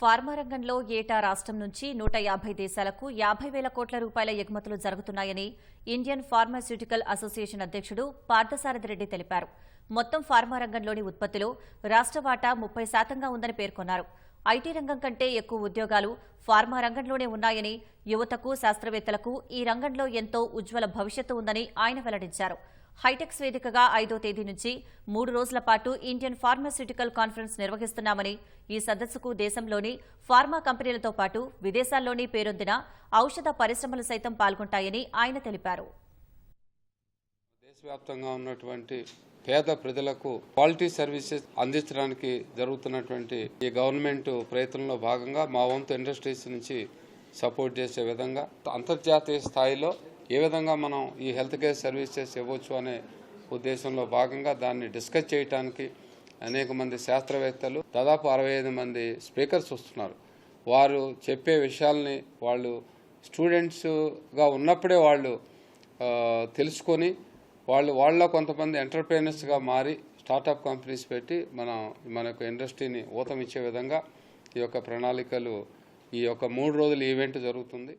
Pharma రంగంలో ఏటా రాష్ట్రం నుంచి నూట యాభై దేశాలకు యాభై వేల కోట్ల రూపాయల ఎగుమతులు జరుగుతున్నాయని ఇండియన్ ఫార్మాస్యూటికల్ అసోసియేషన్ అధ్యక్షుడు పార్థసారథి రెడ్డి తెలిపారు. మొత్తం ఫార్మా రంగంలోని ఉత్పత్తిలో రాష్ట్ర వాటా ముప్పై శాతంగా ఉందని పేర్కొన్నారు. ఐటీ రంగం కంటే ఎక్కువ ఉద్యోగాలు ఫార్మా రంగంలోనే ఉన్నాయని యువతకు శాస్త్రవేత్తలకు ఈ రంగంలో ఎంతో ఉజ్వల భవిష్యత్తు ఉందని ఆయన వెల్లడించారు. హైటెక్స్ వేదికగా ఐదో తేదీ నుంచి మూడు రోజుల పాటు ఇండియన్ ఫార్మాస్యూటికల్ కాన్ఫరెన్స్ నిర్వహిస్తున్నామని ఈ సదస్సుకు దేశంలోని ఫార్మా కంపెనీలతో పాటు విదేశాల్లోని పేరొందిన ఔషధ పరిశ్రమలు సైతం పాల్గొంటాయని ఆయన తెలిపారు. దేశవ్యాప్తంగా ఉన్నటువంటి పేద ప్రజలకు క్వాలిటీ సర్వీసెస్ అందించడానికి జరుగుతున్నటువంటి ఈ గవర్నమెంట్ ప్రయత్నంలో భాగంగా మా వంతు ఇండస్ట్రీస్ నుంచి సపోర్ట్ చేసే విధంగా అంతర్జాతీయ స్థాయిలో ఏ విధంగా మనం ఈ హెల్త్ కేర్ సర్వీసెస్ ఇవ్వచ్చు అనే ఉద్దేశంలో భాగంగా దాన్ని డిస్కస్ చేయడానికి అనేక మంది శాస్త్రవేత్తలు దాదాపు అరవై ఐదు మంది స్పీకర్స్ వస్తున్నారు. వారు చెప్పే విషయాల్ని వాళ్ళు స్టూడెంట్స్గా ఉన్నప్పుడే వాళ్ళు తెలుసుకొని వాళ్ళు వాళ్ళ కొంతమంది ఎంటర్ప్రీనర్స్గా మారి స్టార్టప్ కంపెనీస్ పెట్టి మనం మన యొక్క ఇండస్ట్రీని ఊతమిచ్చే విధంగా ఈ యొక్క ప్రణాళికలు ఈ యొక్క మూడు రోజుల ఈవెంట్ జరుగుతుంది.